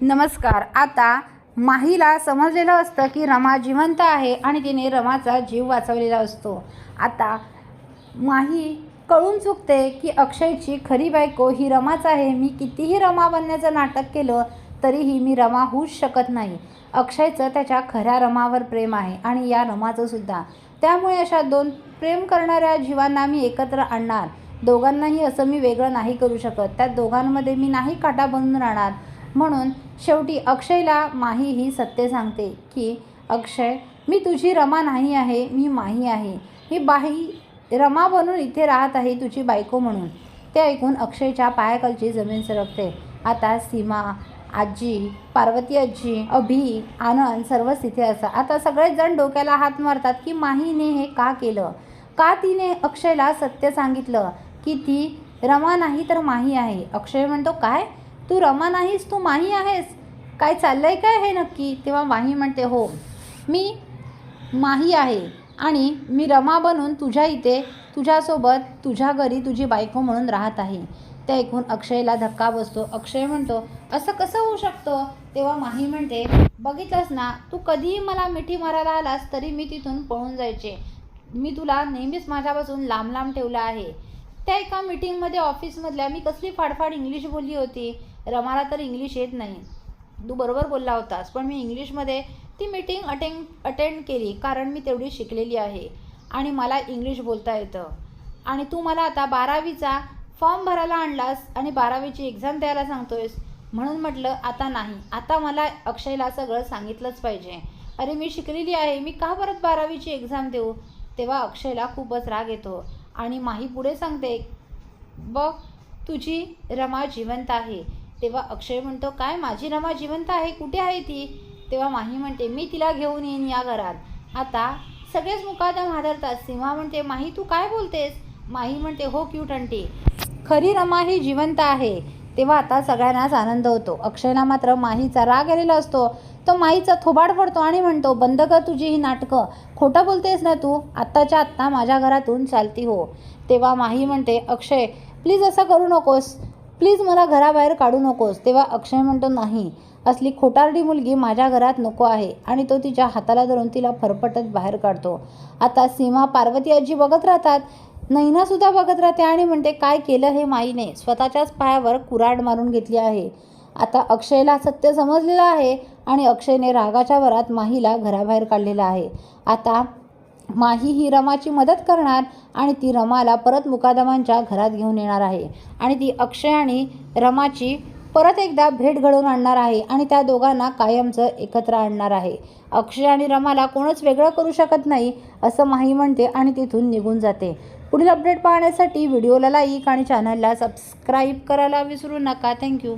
नमस्कार. आता माहीला समजलेलं असतं की रमा जिवंत आहे आणि तिने रमाचा जीव वाचवलेला असतो. आता माही कळून चुकते की अक्षयची खरी बायको ही रमाच आहे. मी कितीही रमा बनण्याचं नाटक केलं तरीही मी रमा होऊच शकत नाही. अक्षयचं त्याच्या खऱ्या रमावर प्रेम आहे आणि या रमाचं सुद्धा. त्यामुळे अशा दोन प्रेम करणाऱ्या जीवांना मी एकत्र आणणार. दोघांनाही असं मी वेगळं नाही करू शकत. त्या दोघांमध्ये मी नाही काटा बनून राहणार. म्हणून शेवटी अक्षयला माही ही सत्य सांगते की अक्षय मी तुझी रमा नाही आहे मी माही आहे. मी बाही रमा बनून इथे राहत आहे तुझी बायको म्हणून. ते ऐकून अक्षयच्या पायाखालची जमीन सरकते. आता सीमा आजी पार्वती आजी अभि आनंद सर्वच तिथे असतात. आता सगळेच जण डोक्याला हात मारतात की माहीने हे का केलं? का तिने अक्षयला सत्य सांगितलं की ती रमा नाही तर माही आहे? अक्षय म्हणतो काय? तू रमा नाहीस तू माही आहेस. काय चाललं आहे काय हे नक्की? तेव्हा माही म्हणते हो मी माही आहे आणि मी रमा बनून तुझ्या इथे तुझ्यासोबत तुझ्या घरी तुझी बायको म्हणून राहत आहे. ते ऐकून अक्षयला धक्का बसतो. अक्षय म्हणतो असं कसं होऊ शकतं? तेव्हा माही म्हणते बघितलंस ना तू कधीही मला मिठी मारायला आलास तरी मी तिथून पळून जायचे. मी तुला नेहमीच माझ्यापासून लांब लांब ठेवलं आहे. त्या एका मीटिंगमध्ये ऑफिसमधल्या मी कसली फाडफाड इंग्लिश बोलली होती? रमाला तर इंग्लिश येत नाही. तू बरोबर बोलला होतास पण मी इंग्लिशमध्ये ती मीटिंग अटेंड अटेंड केली कारण मी तेवढी शिकलेली आहे. आणि मला इंग्लिश बोलता येतं. आणि तू मला आता बारावीचा फॉर्म भरायला आणलास आणि बारावीची एक्झाम द्यायला सांगतोयस म्हणून म्हटलं आता नाही. आता मला अक्षयला सगळं सांगितलंच पाहिजे. अरे मी शिकलेली आहे मी का परत बारावीची एक्झाम देऊ? तेव्हा अक्षयला खूपच राग येतो. आणि माही पुढे सांगते बघ तुझी रमा जिवंत आहे. तेव्हा अक्षय म्हणतो काय माझी रमा जिवंत आहे? कुठे आहे ती? तेव्हा माही म्हणते मी तिला घेऊन येईन या घरात. आता सगळेच मुकादम हादरतात. सिंहा म्हणते माही तू काय बोलतेस? माही म्हणते हो क्यूट अंटी खरी रमा ही जिवंत आहे. तेव्हा आता सगळ्यांनाच आनंद होतो. अक्षयला मात्र माहीचा राग आलेला असतो. तो माहीचा थोबाड पडतो आणि म्हणतो बंद कर तुझी ही नाटकं. खोटं बोलतेस ना तू? आत्ताच्या आत्ता माझ्या घरातून चालती हो. तेव्हा माही म्हणते अक्षय प्लीज असं करू नकोस. प्लीज मला घराबाहेर काढू नकोस. तेव्हा अक्षय म्हणतो नाही. असली खोटारडी मुलगी माझ्या घरात नको आहे आणि तो तिच्या हाताला धरून तिला फरफटत बाहेर काढतो. आता सीमा पार्वती आजी बघत राहतात. नैनासुद्धा बघत राहते आणि म्हणते काय केलं हे माईने? स्वतःच्याच पायावर कुराड मारून घेतली आहे. आता अक्षयला सत्य समजलेलं आहे आणि अक्षयने रागाच्या वरात माहीला घराबाहेर काढलेलं आहे. आता माही ही रमाची मदत करणार आणि ती रमाला परत मुकादमांच्या घरात घेऊन येणार आहे. आणि ती अक्षय आणि रमाची परत एकदा भेट घडवून आणणार आहे आणि त्या दोघांना कायमचं एकत्र आणणार आहे. अक्षय आणि रमाला कोणच वेगळं करू शकत नाही असं माही म्हणते आणि तिथून निघून जाते. पुढील अपडेट पाहण्यासाठी व्हिडिओला लाईक आणि चॅनलला सबस्क्राईब करायला विसरू नका. थँक्यू